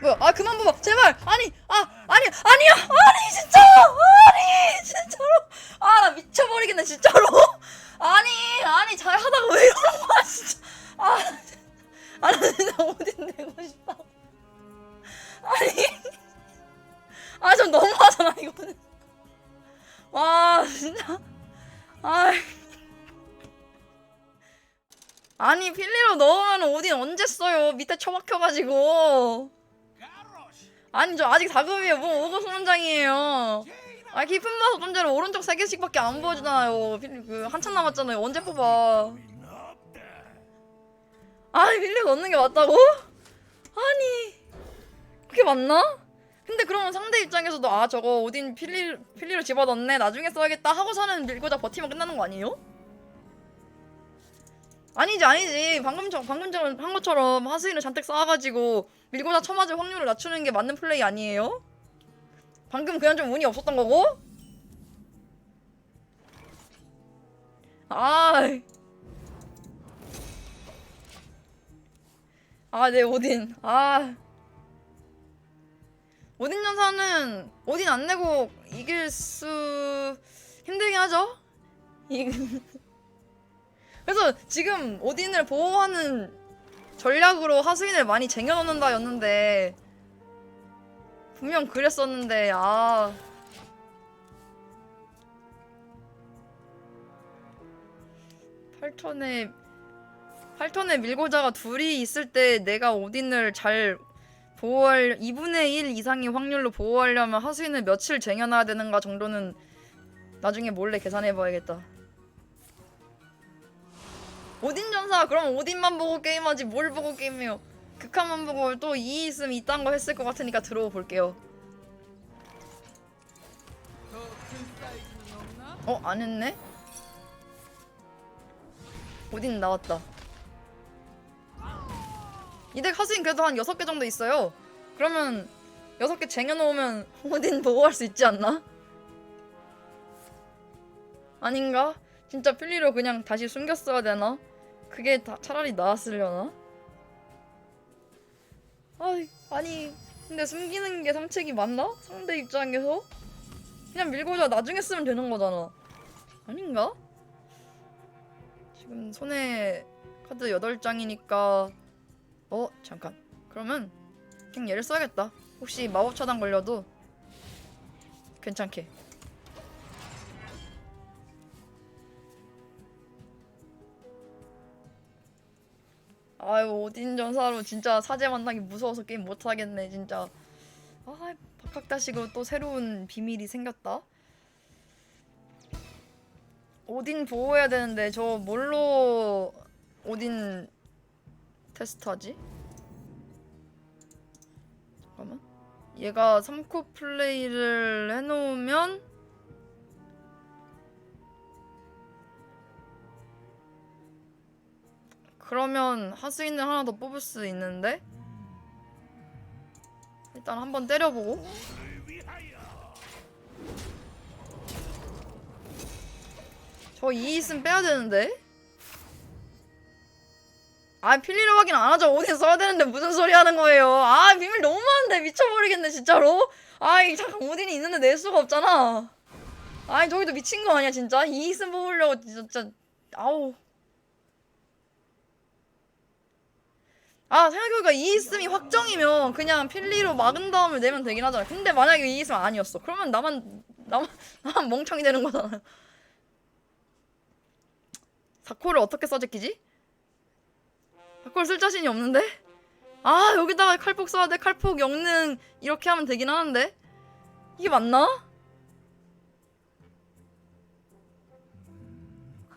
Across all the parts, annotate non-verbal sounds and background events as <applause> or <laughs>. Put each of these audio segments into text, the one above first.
뭐야? 아 그만 봐봐. 제발. 아니 아 아니 아니야. 아니 진짜 아니 진짜로. 아 나 미쳐버리겠네 진짜로. 아니 아니 잘 하다가 왜 이러는 거야 진짜. 아아나 진짜 오딘 되고 싶다 아니. 아 좀 너무하잖아 이거는. 와 진짜. 아 아니 필리로 넣으면 오딘 언제 써요? 밑에 처박혀가지고 아니 저 아직 4급이에요. 뭐 5급 소문장이에요. 아 깊은 좀 전에 오른쪽 3개씩밖에 안 보여주잖아요? 필리 그 한참 남았잖아요. 언제 뽑아? 아니 필리 넣는 게 맞다고? 아니 그게 맞나? 근데 그러면 상대 입장에서도 아 저거 오딘 필리, 필리로 집어넣네. 나중에 써야겠다 하고서는 밀고자 버티면 끝나는 거 아니에요? 아니지 아니지. 방금 저 방금 전에 한 것처럼 하수인을 잔뜩 쌓아가지고 밀고자 쳐맞을 확률을 낮추는 게 맞는 플레이 아니에요? 방금 그냥 좀 운이 없었던 거고? 아, 아, 네 오딘. 아, 오딘 전사는 오딘 안 내고 이길 수 힘들긴 하죠. 이 <laughs> 그래서 지금 오딘을 보호하는 전략으로 하수인을 많이 쟁여놓는다였는데 분명 그랬었는데 아 팔톤에 팔톤에 밀고자가 둘이 있을 때 내가 오딘을 잘 보호할 2분의 1 이상의 확률로 보호하려면 하수인을 며칠 쟁여놔야 되는가 정도는 나중에 몰래 계산해봐야겠다. 오딘 전사 그럼 오딘만 보고 게임하지 뭘 보고 게임해요 극한만 보고 또 이 있으면 이딴 거 했을 것 같으니까 들어오 볼게요 어? 안 했네? 오딘 나왔다 이덱 하수인 그래도 한 6개 정도 있어요 그러면 6개 쟁여놓으면 <laughs> 오딘 보호할 수 있지 않나? 아닌가? 진짜 필리로 그냥 다시 숨겼어야 되나? 그게 다 차라리 나았으려나? 아이, 아니 근데 숨기는 게 상책이 맞나? 상대 입장에서? 그냥 밀고자 나중에 쓰면 되는 거잖아 아닌가? 지금 손에 카드 8장이니까 어? 잠깐 그러면 그냥 얘를 써야겠다 혹시 마법 차단 걸려도 괜찮게 아유 오딘 전사로 진짜 사제 만나기 무서워서 게임 못 하겠네 진짜. 아 박학다시고 또 새로운 비밀이 생겼다. 오딘 보호해야 되는데 저 뭘로 오딘 테스트하지? 잠깐만. 얘가 3코 플레이를 해놓으면 그러면 하수인을 하나 더 뽑을 수 있는데? 일단 한번 때려보고. 저 이있음 빼야 되는데? 아 필리로 확인 안 하죠. 오딘 써야 되는데 무슨 소리 하는 거예요? 아 비밀 너무 많은데 미쳐버리겠네 진짜로. 아이 잠깐 오딘이 있는데 낼 수가 없잖아. 아이 저기도 미친 거 아니야 진짜? 이있음 뽑으려고 진짜 아우 아 생각해보니까 이 있음이 확정이면 그냥 필리로 막은 다음을 내면 되긴 하잖아. 근데 만약에 이 있음 아니었어. 그러면 나만 나만 <laughs> 나만 멍청이 되는 거잖아. 사코를 어떻게 써제끼지? 사코를 쓸 자신이 없는데? 아 여기다가 칼폭 써야 돼. 칼폭 영능 이렇게 하면 되긴 하는데 이게 맞나?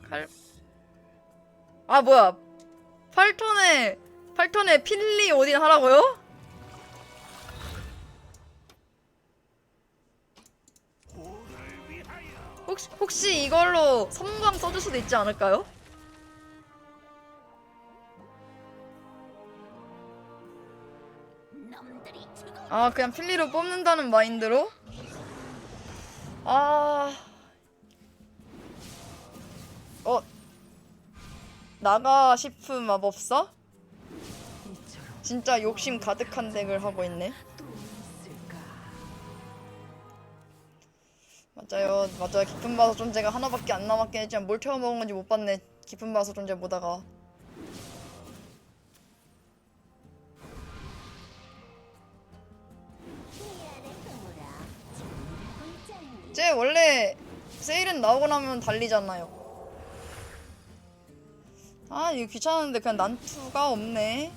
칼. 아 뭐야? 8톤에 8톤에 필리 오딘 하라고요? 혹시, 혹시 이걸로 섬광 써줄 수도 있지 않을까요? 아 그냥 필리로 뽑는다는 마인드로? 아... 어... 나가 싶은 마법사? 진짜 욕심 가득한 덱을 하고 있네. 맞아요, 맞아요. 깊은 바서 존재가 하나밖에 안 남았긴 했지만 뭘 태워 먹은 건지 못 봤네. 깊은 바서 존재 보다가. 쟤 원래 세일은 나오고 나면 달리잖아요. 아 이거 귀찮은데 그냥 난투가 없네.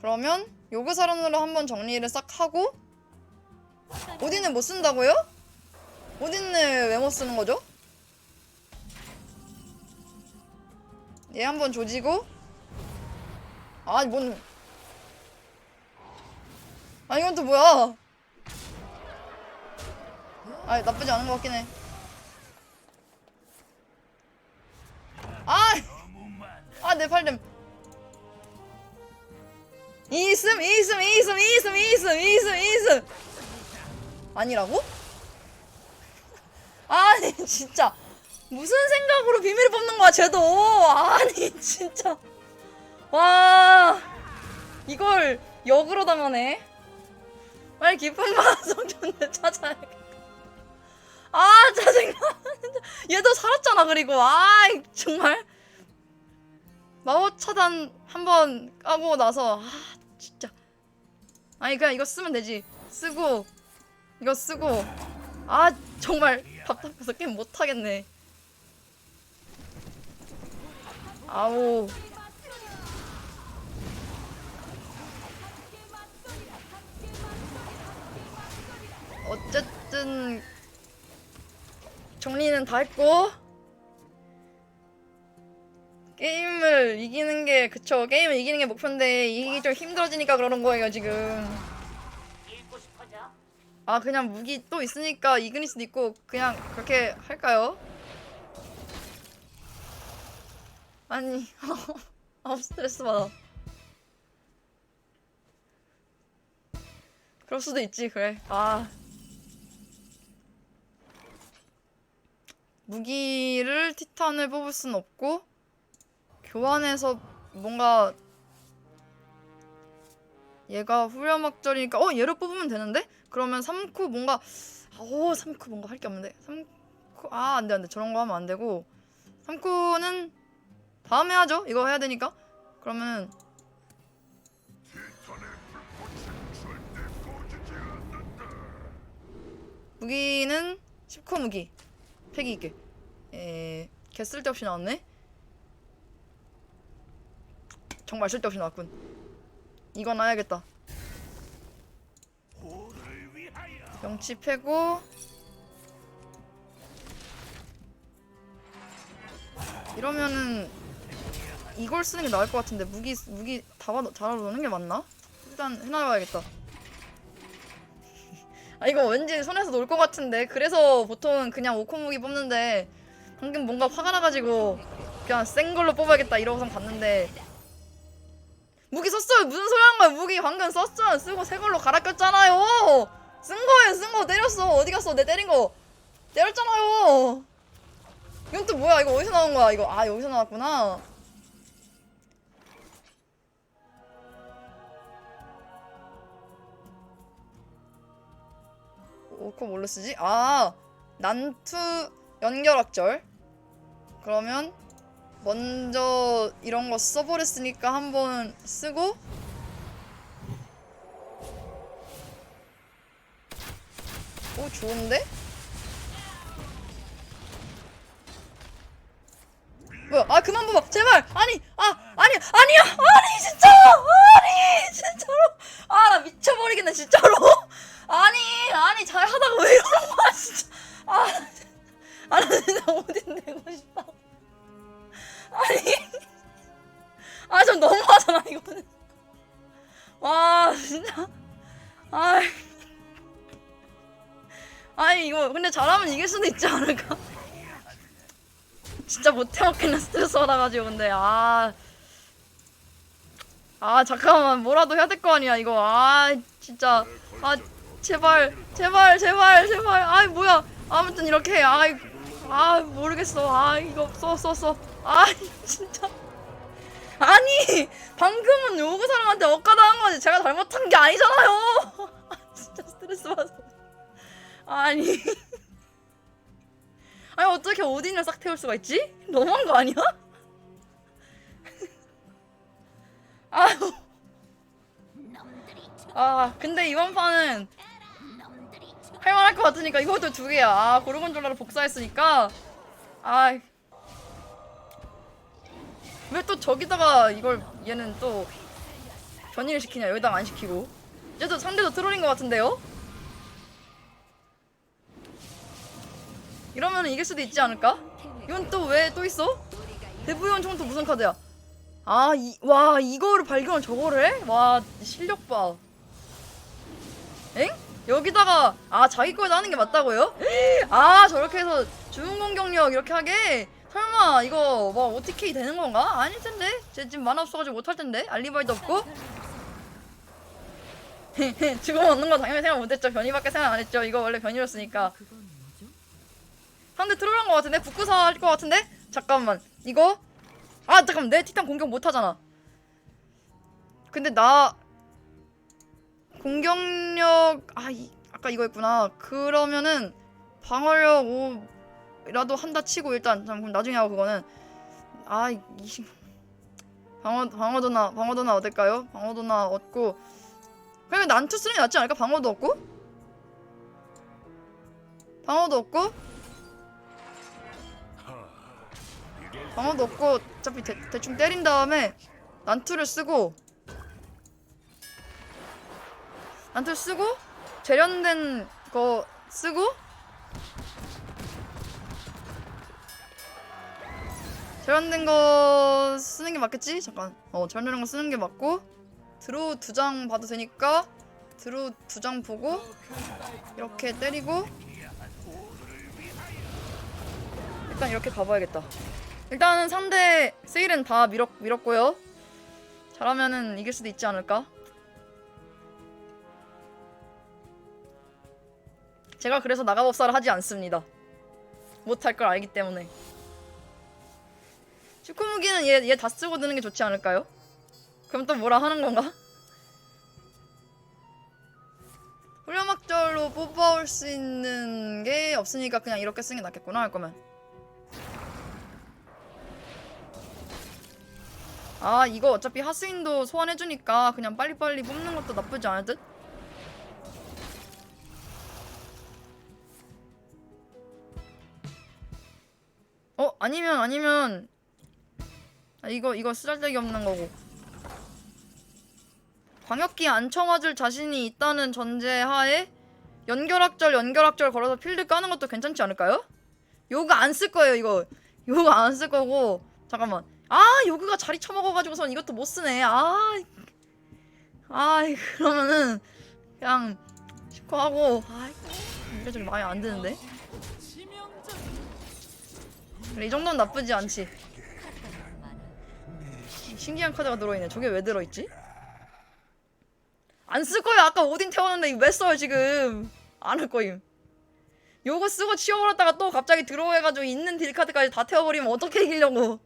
그러면 요구사론으로 한번 정리를 싹 하고 오딘을 못 쓴다고요? 오딘을 왜 못 쓰는 거죠? 얘 한번 조지고 아니 뭔아 이건 또 뭐야 아 나쁘지 않은 것 같긴 해 아! 아, 내 팔렘. 이있음, 이있음, 이있음, 이있음, 이있음, 이있음, 이있음. 아니라고? <laughs> 아니, 진짜. 무슨 생각으로 비밀을 뽑는 거야, 쟤도. 아니, <laughs> 진짜. 와. 이걸 역으로 당하네. 빨리 깊은 방송 존재 찾아야겠다. 아, 짜증나. <laughs> 얘도 살았잖아, 그리고. 아, 정말. 마법 차단 한번 까고 나서 아 진짜. 아니 그냥 이거 쓰면 되지. 쓰고 이거 쓰고. 아 정말 답답해서 게임 못하겠네. 아우 어쨌든 정리는 다 했고 게임을 이기는 게 그쵸. 게임을 이기는 게 목표인데 이기기 좀 힘들어지니까 그러는 거예요 지금. 아 그냥 무기 또 있으니까 이그닐 수도 있고 그냥 그렇게 할까요? 아니 <laughs> 아 스트레스 받아. 그럴 수도 있지 그래. 아. 무기를 티탄을 뽑을 순 없고 교환해서 뭔가 얘가 후렴학절이니까 어 얘를 뽑으면 되는데? 그러면 3쿠 뭔가 어 3쿠 뭔가 할 게 없는데. 3쿠 아 안돼 안돼. 저런 거 하면 안 되고. 3쿠는 다음에 하죠. 이거 해야 되니까. 그러면은 무기는 10코 무기. 패기 있게. 에 개 쓸데없이 나왔네 정말 쓸데없이 나왔군. 이건 놔야겠다. 명치 패고 이러면은 이걸 쓰는 게 나을 것 같은데 무기 무기 다 달아 놓는 게 맞나? 일단 해놔야겠다. <laughs> 아 이거 왠지 손에서 놀 것 같은데 그래서 보통은 그냥 오코 무기 뽑는데 방금 뭔가 화가 나가지고 그냥 센 걸로 뽑아야겠다 이러고선 갔는데 무기 썼어요. 무슨 소리 하는 거야? 무기 방금 썼잖아. 쓰고 새 걸로 갈아 꼈잖아요. 쓴 거예요. 쓴 거 때렸어. 어디 갔어? 내 때린 거 때렸잖아요. 이건 또 뭐야? 이거 어디서 나온 거야? 이거 아 여기서 나왔구나. 오코 뭘로 쓰지? 아 난투 연결학절. 그러면 먼저 이런 거 써버렸으니까 한번 쓰고. 오 좋은데? 뭐야? 아 그만 봐봐. 제발! 아니 아 아니 아니야! 아니 진짜 아니 진짜로! 아 나 미쳐버리겠네 진짜로! 아니 아니 잘 하다가 왜 이러는 거야 진짜! 아나 진짜 어딘 내고 싶다 아니. <laughs> 아 좀 너무하잖아 이거는. 와 진짜. 아 아니 이거 근데 잘하면 이길 수도 있지 않을까? 진짜 못해 먹겠네 스트레스 받아가지고 근데. 아. 아 잠깐만 뭐라도 해야 될 거 아니야 이거. 아 진짜. 아 제발 제발 제발 제발. 아 뭐야. 아무튼 이렇게 아아 모르겠어. 아 이거 써 써 써 아 진짜. 아니 방금은 요구 사람한테 억까당한 거지? 제가 잘못한 게 아니잖아요. <laughs> 진짜 스트레스 받아 아니. 아니 어떻게 오딘을 싹 태울 수가 있지? 너무한 거 아니야? <laughs> 아유. 아 근데 이번 판은 할만할 것 같으니까 이것도 두 개야. 아 고르곤졸라를 복사했으니까. 아 왜 또 저기다가 이걸 얘는 또 변이를 시키냐 여기다가 안 시키고 얘도 상대도 트롤인 것 같은데요? 이러면 이길 수도 있지 않을까? 이건 또 왜 또 있어? 대부연 총도 무슨 카드야? 아, 이, 와, 이거를 발견을 저거를 해? 와, 실력 봐. 엥? 여기다가, 아, 자기 거에다 하는 게 맞다고요? 아, 저렇게 해서 주문 공격력 이렇게 하게? 설마, 이거, 뭐, OTK 되는 건가? 아닐 텐데? 쟤 지금 만화 없어가지고 못할 텐데? 알리바이도 없고? <laughs> 죽음 얻는 거 당연히 생각 못했죠. 변이밖에 생각 안 했죠. 이거 원래 변이였으니까. 상대 트롤한 거 같은데? 북구사 할 거 같은데? 잠깐만. 이거? 아, 잠깐만. 내 티탄 공격 못 하잖아. 근데 나 공격력 아, 이, 아까 이거 했구나. 그러면은 방어력 5 라도 한다 치고 일단 잠 그럼 나중에 하고 그거는 아, 이 이- 방어 방어도나 방어도나 어떨까요? 방어도나 얻고 그러면 난투 쓰는 게 낫지 않을까? 방어도 얻고 방어도 얻고 방어도 없고 어차피 대, 대충 때린 다음에 난투를 쓰고 난투 쓰고 재련된 거 쓰고 재련된 거 쓰는 게 맞겠지? 잠깐 어 재련된 거 쓰는 게 맞고 드로우 두 장 봐도 되니까 드로우 두 장 보고 이렇게 때리고 일단 이렇게 가봐야겠다 일단은 상대 세일은 다 밀었, 밀었고요. 잘하면은 이길 수도 있지 않을까? 제가 그래서 나가법사를 하지 않습니다. 못할 걸 알기 때문에. 축구 무기는 얘 얘 다 쓰고 드는 게 좋지 않을까요? 그럼 또 뭐라 하는 건가? <laughs> 훈련막절로 뽑아올 수 있는 게 없으니까 그냥 이렇게 쓰는 게 낫겠구나 할 거면. 아 이거 어차피 하스인도 소환해주니까 그냥 빨리빨리 뽑는 것도 나쁘지 않을 듯? 어 아니면 아니면 아, 이거 이거 쓰잘데기 없는 거고. 광역기 안 쳐맞을 자신이 있다는 전제하에 연결학절 연결학절 걸어서 필드 까는 것도 괜찮지 않을까요? 요거 안 쓸 거예요 이거. 요거 안 쓸 거고. 잠깐만. 아 요그가 자리 처먹어가지고선 이것도 못 쓰네. 아, 아 그러면은 그냥 시코 하고. 아 이게 좀 마음에 안 드는데. 그래 이 정도는 나쁘지 않지 신기한 카드가 들어있네. 저게 왜 들어있지? 안 쓸 거야 아까 오딘 태웠는데 왜 써요 지금? 안 할 거임. 요거 쓰고 치워버렸다가 또 갑자기 들어오해가지고 있는 딜 카드까지 다 태워버리면 어떻게 이기려고?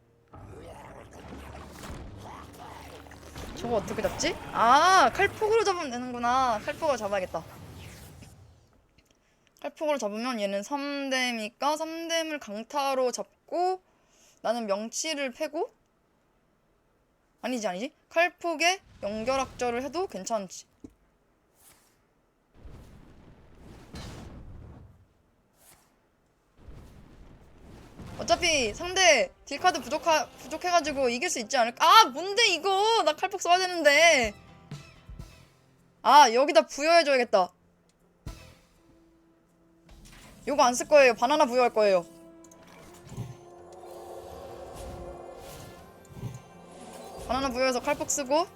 저거 어떻게 잡지? 아 칼폭으로 잡으면 되는구나. 칼폭으로 잡아야겠다. 칼폭으로 잡으면 얘는 3댐이니까 3댐을 강타로 잡고 나는 명치를 패고 아니지 아니지? 칼폭에 연결학절을 해도 괜찮지. 어차피 상대 딜카드 부족하, 부족해가지고 이길 수 있지 않을까? 아 뭔데 이거? 나 칼폭 써야 되는데. 아 여기다 부여해줘야겠다. 요거 안 쓸 거예요. 바나나 부여할 거예요 바나나 부여해서 칼폭 쓰고.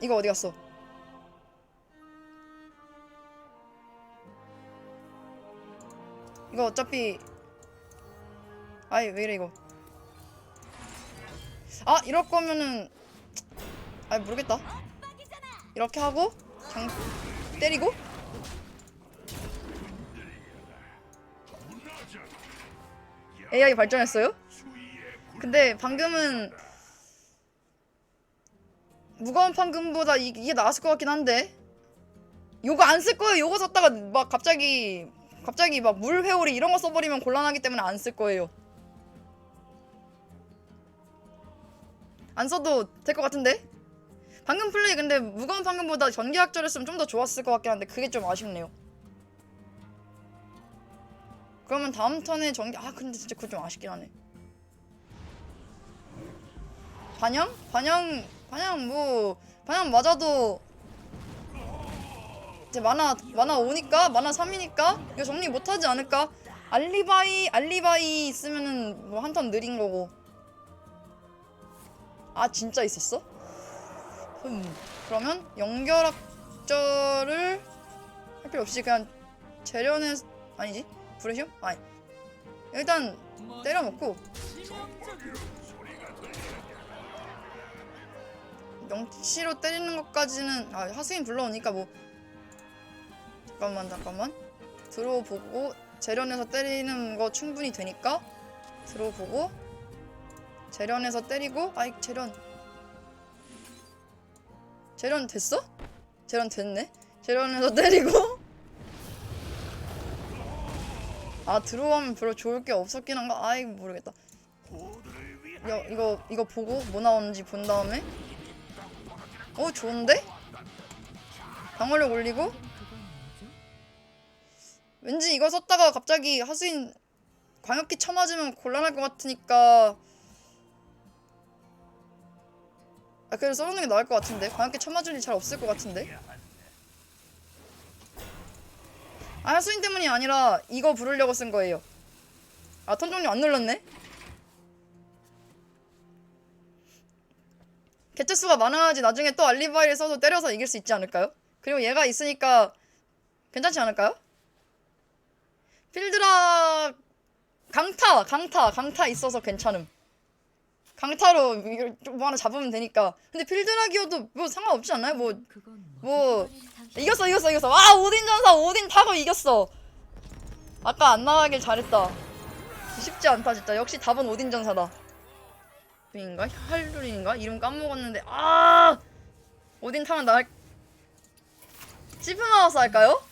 이거 어디 갔어? 이거 어차피 아이 왜 이래 이거? 아 이럴 거면은 아 모르겠다. 이렇게 하고 장 때리고 AI 발전했어요? 근데 방금은 무거운 판금보다 이, 이게 나았을 것 같긴 한데 요거 안 쓸 거예요. 요거 썼다가 막 갑자기 갑자기 막 물 회오리 이런 거 써버리면 곤란하기 때문에 안 쓸 거예요. 안 써도 될 것 같은데? 방금 플레이 근데 무거운 판금보다 전기학절했으면 좀 더 좋았을 것 같긴 한데 그게 좀 아쉽네요. 그러면 다음 턴에 전기 아 근데 진짜 그거 좀 아쉽긴 하네. 반영? 반영 반영 뭐 반영 맞아도 이제 만화 만화 5니까 만화 3이니까 이거 정리 못하지 않을까? 알리바이 알리바이 있으면은 뭐 한 턴 느린 거고. 아 진짜 있었어? 흠 그러면 연결학절을 할 필요 없이 그냥 재련해 아니지 브레시움? 아니. 일단 때려놓고. 명치로 때리는 것까지는 아 하수인 불러오니까 뭐. 잠깐만 잠깐만. 들어보고 재련해서 때리는 거 충분히 되니까 들어보고 재련해서 때리고 아이 재련. 재련 됐어? 재련 됐네? 재련해서 <laughs> 때리고 아 들어가면 별로 좋을 게 없었긴 한가? 아이 모르겠다. 야 이거 이거 보고 뭐 나오는지 본 다음에? 어 좋은데? 방어력 올리고? 왠지 이거 썼다가 갑자기 하수인 광역기 쳐맞으면 곤란할 것 같으니까. 아 그래도 써놓는 게 나을 것 같은데? 광역기 쳐맞을 일 잘 없을 것 같은데 아 하수인 때문이 아니라 이거 부르려고 쓴 거예요 아 턴 종료 안 눌렀네 개체수가 많아야지 나중에 또 알리바이를 써도 때려서 이길 수 있지 않을까요? 그리고 얘가 있으니까 괜찮지 않을까요? 필드라 강타 강타 강타 있어서 괜찮음 강타로 이걸 좀 하나 잡으면 되니까 근데 필드라기어도 뭐 상관없지 않나요? 뭐뭐 이겼어 이겼어 이겼어. 와 오딘 전사 오딘 타고 이겼어. 아까 안 나가길 잘했다. 쉽지 않다 진짜. 역시 답은 오딘 전사다. 인가? 할루린인가? 이름 까먹었는데. 아! 오딘 타면 나을 시프마우스 할까요?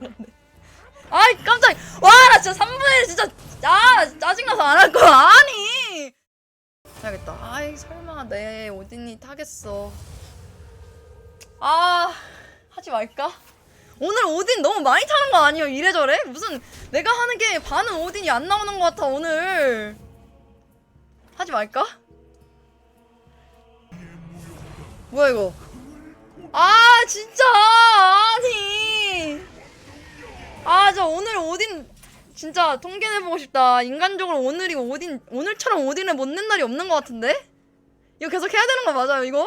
<laughs> 아이 깜짝 와나 진짜 3분의 1 진짜 아 짜증나서 안 할 거야. 아니! 해야겠다. 아이 설마 내 오딘이 타겠어. 아 하지 말까? 오늘 오딘 너무 많이 타는 거 아니에요 이래저래? 무슨 내가 하는 게 반은 오딘이 안 나오는 것 같아 오늘 하지 말까? 뭐야 이거 아 진짜 아니 아 저 오늘 오딘 진짜 통계내보고 싶다 인간적으로 오늘이 오딘 오늘처럼 오딘을 못 낸 날이 없는 것 같은데? 이거 계속 해야 되는 거 맞아요 이거?